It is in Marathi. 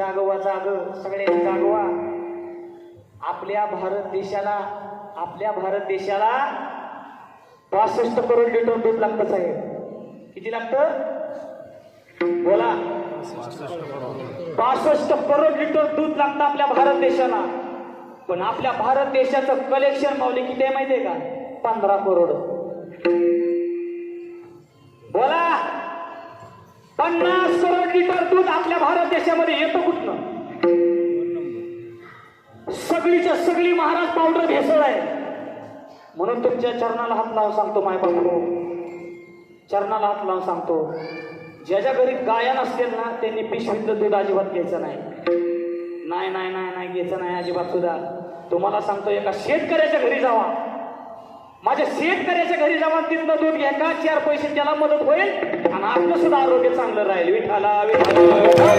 जागवा जाग सगळ्यांनी जागवा. आपल्या भारत देशाला आपल्या भारत देशाला पासष्ट करोड लिटर दूध लागतं साहेब. किती लागतं? बोला. पासष्ट करोड लिटर दूध लागतं आपल्या भारत देशाला. पण आपल्या भारत देशाचं कलेक्शन मावले किती आहे माहितीये का? पंधरा करोड. बोला. पन्नास आपल्या भारत देशामध्ये येतो कुठनं? सगळीच्या सगळी महाराज पावडर भेसळ आहे. म्हणून तुमच्या चरणाला हात लावून सांगतो माय बापू. चरणाला हात लावून सांगतो. ज्याच्या घरी गाया नसतील ना त्यांनी पिशवीतलं दूध अजिबात घ्यायचं नाही. नाही नाही नाही नाही घ्यायचं नाही अजिबात सुद्धा. तुम्हाला सांगतो एका शेतकऱ्याच्या घरी जावा. माझ्या शेतकऱ्याच्या घरी जावा तिथनं दूध घ्या का चार पैसे त्याला मदत होईल. आणि आपलं सुद्धा आरोग्य चांगलं राहील. विठाला विठाला